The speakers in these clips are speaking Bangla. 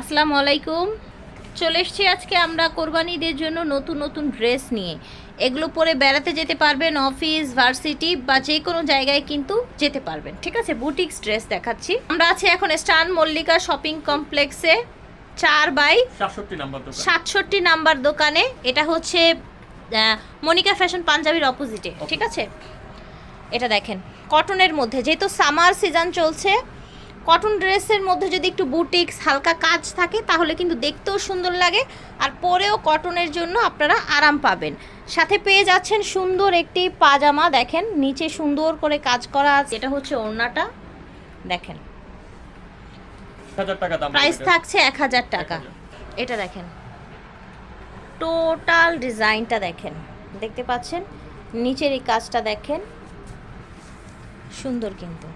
আসসালামু আলাইকুম। চলে এসছি আজকে আমরা কোরবানিদের জন্য নতুন নতুন ড্রেস নিয়ে। এগুলো পরে বেড়াতে যেতে পারবেন অফিস ভার্সিটি বা যে কোনো জায়গায় কিন্তু যেতে পারবেন। ঠিক আছে বুটিক্স ড্রেস দেখাচ্ছি। আমরা আছি এখন স্টান মল্লিকা শপিং কমপ্লেক্সে চার বাই সাতষট্টি নাম্বার দোকান। সাতষট্টি নাম্বার দোকানে। এটা হচ্ছে মনিকা ফ্যাশন পাঞ্জাবির অপোজিটে। ঠিক আছে? এটা দেখেন কটনের মধ্যে। যেহেতু সামার সিজন চলছে কটন ড্রেসের মধ্যে যদি একটু বুটিক্স হালকা কাজ থাকে তাহলে কিন্তু দেখতেও সুন্দর লাগে। আর পরেও কটনের জন্য আপনারা আরাম পাবেন। সাথে পেয়ে যাচ্ছেন সুন্দর একটি পাজামা দেখেন নিচে সুন্দর করে কাজ করা আছে। এটা হচ্ছে ওড়নাটা দেখেন। প্রাইস থাকছে এক হাজার টাকা। এটা দেখেন। টোটাল ডিজাইনটা দেখেন। দেখতে পাচ্ছেন? নিচের এই কাজটা দেখেন। সুন্দর কিন্তু।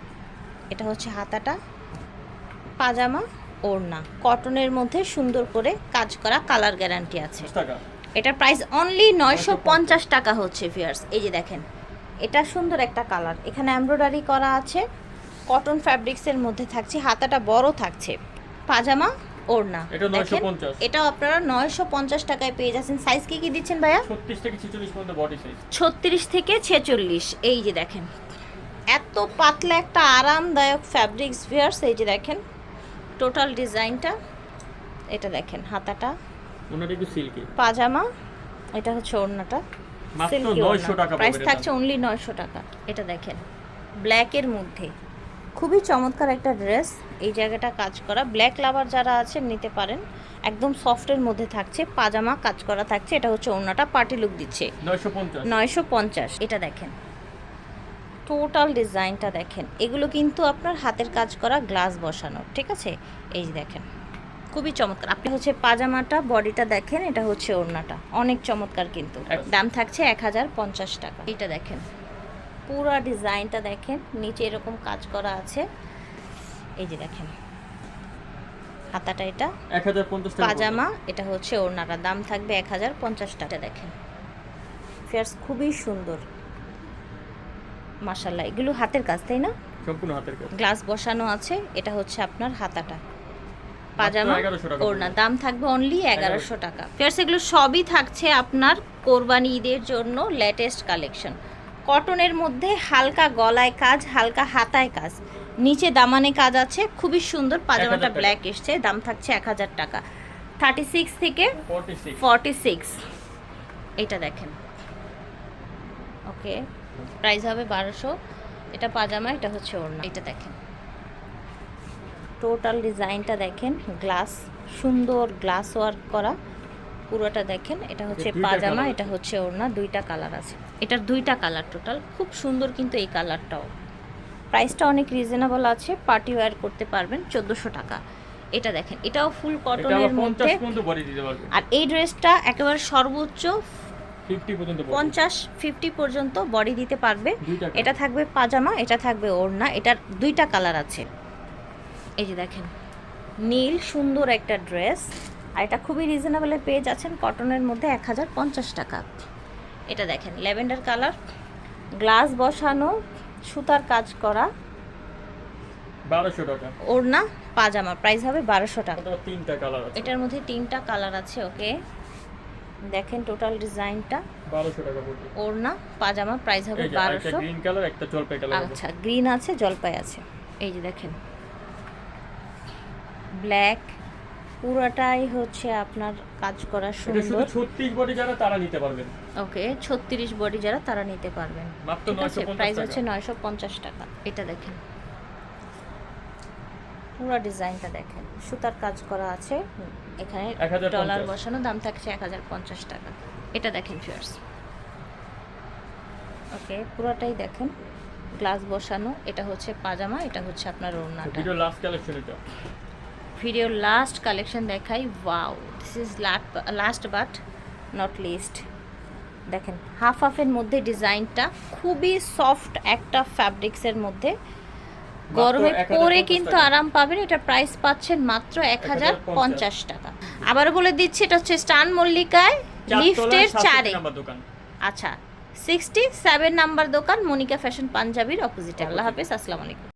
এটা হচ্ছে হাতাটা পাজামা ওড়না। কটনের মধ্যে সুন্দর করে কাজ করা কালার গ্যারান্টি আছে। এটার প্রাইস অনলি নয়শো পঞ্চাশ। টাকা হচ্ছে ফিয়ার্স এই যে দেখেন এটা সুন্দর একটা কালার। এখানে এমব্রয়ডারি করা আছে কটন ফ্যাব্রিক্সের মধ্যে থাকছে হাতাটা বড় থাকছে পাজামা ওড়না। এটা দেখেন 950 এটাও আপনারা নয়শো পঞ্চাশ টাকায় পেয়ে যাচ্ছেন। সাইজ কি কি দিচ্ছেন ভাইয়া? ছত্রিশ থেকে ছিচল্লিশ পর্যন্ত বডি সাইজ ছত্রিশ থেকে ছেচল্লিশ। এই যে দেখেন এত পাতলা একটা আরামদায়ক ফ্যাব্রিক্স ভিয়ার্স এই যে দেখেন টোটাল ডিজাইনটা এটা দেখেন হাতাটা ওনাটা একটু সিল্কি পাজামা এটা হচ্ছে ওড়নাটা মাত্র সিল্কি 900 টাকা প্রাইস থাকছে। অনলি নয়শো টাকা এটা দেখেন ব্ল্যাকের মধ্যে। খুবই চমৎকার একটা ড্রেস এই জায়গাটা কাজ করা। ব্ল্যাক লাভার যারা আছেন নিতে পারেন। একদম সফটের মধ্যে থাকছে পাজামা কাজ করা থাকছে এটা হচ্ছে ওড়নাটা পার্টি লুক দিচ্ছে। নয়শো পঞ্চাশ এটা দেখেন। টোটাল ডিজাইনটা দেখেন। এগুলো কিন্তু আপনার হাতের কাজ করা গ্লাস বসানো ঠিক আছে? এই যে দেখেন খুবই চমৎকার। আপনি হচ্ছে পাজামাটা বডিটা দেখেন এটা হচ্ছে ওড়নাটা। অনেক চমৎকার কিন্তু। দাম থাকছে এক হাজার পঞ্চাশ টাকা। এটা দেখেন পুরা ডিজাইনটা দেখেন নিচে এরকম কাজ করা আছে। এই যে দেখেন হাতাটা এটা। এক হাজার পঞ্চাশ পাজামা এটা হচ্ছে ওড়নাটা। দাম থাকবে এক হাজার পঞ্চাশ টাকা। দেখেন ফেয়ার্স খুবই সুন্দর। মাসাল্লাহ এগুলো হাতের কাজ তাই না? সম্পূর্ণ হাতের কাজ। গ্লাস বসানো আছে এটা হচ্ছে আপনার হাতাটা। পাজামা 1100 টাকা ওড়না দাম থাকবে অনলি এগারোশো টাকা। ফেয়ার্স এগুলো সবই থাকছে আপনার কোরবানি ঈদের জন্য লেটেস্ট কালেকশন কটনের মধ্যে হালকা গলায় কাজ হালকা হাতায় কাজ। নিচে দামানে কাজ আছে খুবই সুন্দর পাজামাটা ব্ল্যাক এসছে দাম থাকছে এক হাজার টাকা। থার্টি সিক্স থেকে ফর্টি সিক্স এটা দেখেন। ওকে প্রাইস হবে বারোশো। এটা পাজামা এটা হচ্ছে ওড়না। এটা দেখেন। টোটাল ডিজাইনটা দেখেন গ্লাস সুন্দর গ্লাস ওয়ার্ক করা। পুরোটা দেখেন এটা হচ্ছে পাজামা এটা হচ্ছে ওড়না দুইটা কালার আছে। এটার দুইটা কালার টোটাল খুব সুন্দর কিন্তু এই কালারটাও। প্রাইসটা অনেক রিজনেবল আছে পার্টি ওয়্যার করতে পারবেন চোদ্দোশো টাকা। এটা দেখেন এটাও ফুল কটনের মধ্যে। আর এই ড্রেসটা একেবারে সর্বোচ্চ। পঞ্চাশ ফিফটি পর্যন্ত বডি দিতে পারবে। এটা থাকবে পাজামা এটা থাকবে ওড়না এটার দুইটা কালার আছে। এই যে দেখেন নীল সুন্দর একটা ড্রেস। আর এটা খুবই রিজনেবলে পেয়ে যাচ্ছেন কটনের মধ্যে এক হাজার পঞ্চাশ টাকা। এটা দেখেন ল্যাভেন্ডার কালার গ্লাস বসানো সুতার কাজ করা। বারোশো টাকা। ওড়না পাজামা প্রাইস হবে বারোশো টাকা। তিনটা কালার এটার মধ্যে তিনটা কালার আছে ওকে দেখেন টোটাল ডিজাইনটা। বারোশো টাকা পড়বে। ওড়না পাজামা প্রাইস হবে বারোশো। গ্রিন কালার একটা জলপাই কালার আচ্ছা গ্রিন আছে জলপাই আছে। এই যে দেখেন। ব্ল্যাক পুরোটাই হচ্ছে আপনার কাজ করা সুন্দর। ছত্রিশ বডি যারা তারা নিতে পারবেন। ওকে ছত্রিশ বডি যারা তারা নিতে পারবেন। মাত্র ঠিক আছে 950 প্রাইস হচ্ছে নয়শো পঞ্চাশ টাকা। এটা দেখেন। পুরো ডিজাইনটা দেখেন। সুতার কাজ করা আছে। এখানে 1050 ডলার বসানো দাম থাকছে এক হাজার পঞ্চাশ টাকা। এটা দেখেন ফিয়ার্স ওকে পুরোটাই দেখেন। গ্লাস বসানো এটা হচ্ছে পাজামা এটা হচ্ছে আপনার ওড়নাটা। ভিডিও লাস্ট কালেকশন এটা। ভিডিও লাস্ট কালেকশন দেখাই wow this is last but not least দেখেন হাফ হাফের মধ্যে ডিজাইনটা খুবই সফট একটা ফ্যাব্রিক্সের মধ্যে গরমে পরে কিন্তু আরাম পাবেন এটা প্রাইস পাচ্ছেন মাত্র এক হাজার পঞ্চাশ। টাকা। আবার বলে দিচ্ছি এটা হচ্ছে স্টান মল্লিকায় লিফটের চারে। আচ্ছা সিক্সটি সেভেন নাম্বার দোকান মনিকা ফ্যাশন পাঞ্জাবির অপোজিটে আল্লাহ হাফেজ আসসালামু আলাইকুম।